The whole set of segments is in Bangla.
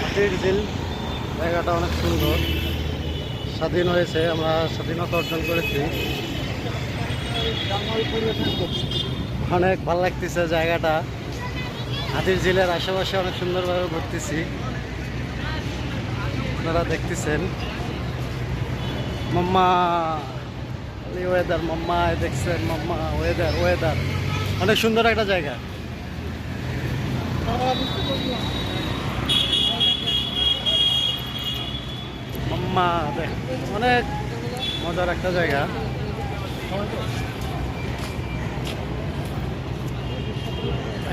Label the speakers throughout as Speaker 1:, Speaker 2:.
Speaker 1: হাতির ঝিল, জায়গাটা অনেক সুন্দর। স্বাধীন হয়েছে, আমরা স্বাধীনতা অর্জন করেছি। অনেক ভালো লাগতেছে জায়গাটা। হাতির ঝিলের আশেপাশে অনেক সুন্দরভাবে ঘুরতেছি। আপনারা দেখতেছেন। মাম্মা ওয়েদার মাম্মা দেখছেন, মাম্মা ওয়েদার ওয়েদার অনেক সুন্দর একটা জায়গা। দেখ, অনেক মজার একটা জায়গা।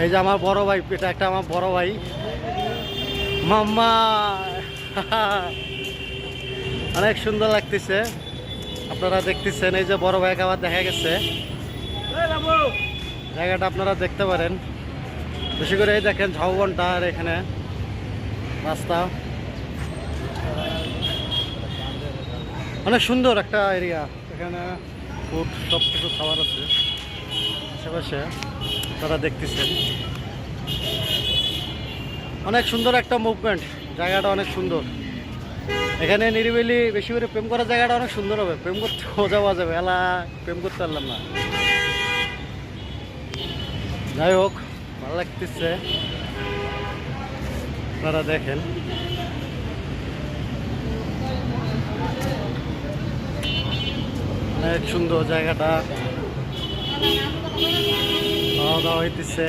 Speaker 1: এই যে আমার বড় ভাই, এটা একটা আমার বড় ভাই। মাম্মা, অনেক সুন্দর লাগতেছে। আপনারা দেখতেছেন, এই যে বড় ভাইকে আবার দেখা গেছে। জায়গাটা আপনারা দেখতে পারেন। বেশি করে এই দেখেন ঝাউবনটা আর এখানে রাস্তা। অনেক সুন্দর একটা এরিয়া এখানে ফুড সব কিছু খাবার আছে। আশেপাশে তারা দেখতেছেন। অনেক সুন্দর একটা মুভমেন্ট জায়গাটা অনেক সুন্দর। এখানে নিরিবিলি বেশি করে প্রেম করার জায়গাটা অনেক সুন্দর হবে। প্রেম করতে মজা পাওয়া যাবে। এলা, প্রেম করতে পারলাম না। যাই হোক লাগতেছে। আপনারা দেখেন। অনেক সুন্দর জায়গাটা। খাওয়া দাওয়া হইতেছে।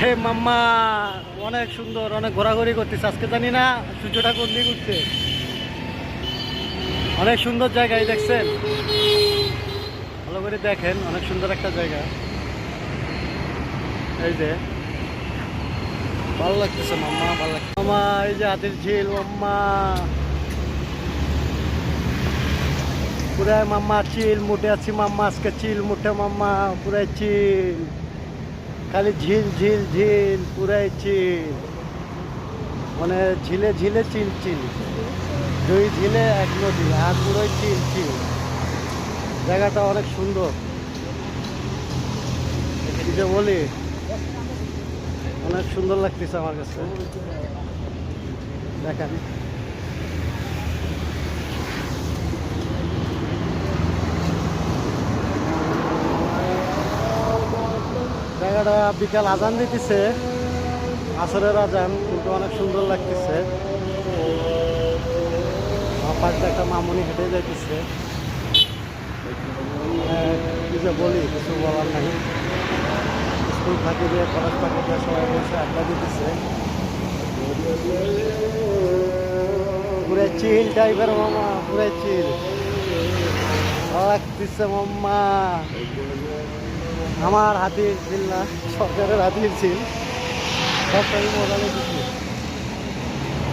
Speaker 1: হে মাম্মা, অনেক সুন্দর, অনেক ঘোরাঘুরি করতেছে। আজকে জানি না সূর্যটা কোন দিকে উঠছে। অনেক সুন্দর জায়গায় দেখছেন? ভালো করে দেখেন, অনেক সুন্দর একটা জায়গা। এই যে। ভালো লাগতেছে, মাম্মা, ভালো লাগছে মামা এই যে হাতির ঝিল, মাম্মা। পুরাই মাম্মা চিল মুটে আছি, মাম্মা, আজকে চিল মুটে, মাম্মা, পুরাই চিল। খালি ঝিল ঝিল ঝিল, পুরাই চিল। মানে ঝিলে ঝিলে চিল চিল। দুই ঝিলে, এক নদী, আর পুরোই চিল চিল। জায়গাটা অনেক সুন্দর। বলি অনেক সুন্দর লাগতেছে আমার কাছে। দেখেন। জায়গাটা বিকাল আজান দিতেছে, আসরের আজান, কিন্তু অনেক সুন্দর লাগতেছে। একটা মামনি হেঁটে যাইতেছে। মানে কি যে বলি, কিছু বলার নাই। স্কুল ফাঁকি দিয়ে কলেজ ফাঁকি দিয়ে সবাই বসে আড্ডা দিতেছে পুরে চিল টাইপের মামা, পুরে চিল। লাগতেছে মাম্মা। আমার হাতির ছিল না, সরকারের হাতির ছিল। সরকারি মজা লেগেছে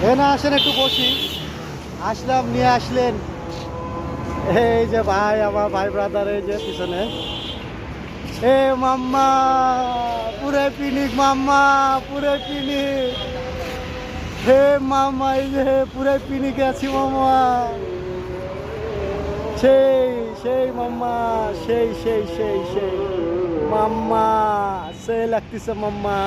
Speaker 1: এ না, আসেন একটু বসি। আসলাম, নিয়ে আসলেন। এই যে ভাই, আমার ভাই ব্রাদার এই যে পিছনে। এ মাম্মা, পুরে পিনিক মাম্মা, পুরে পিনিক। হে মাম্মা, এই যে পুরে পিনিকে আছি মাম্মা। সেই সেই মাম্মা, সেই সেই সেই সেই। মাম্মা সে লাগতেছে মাম্মা।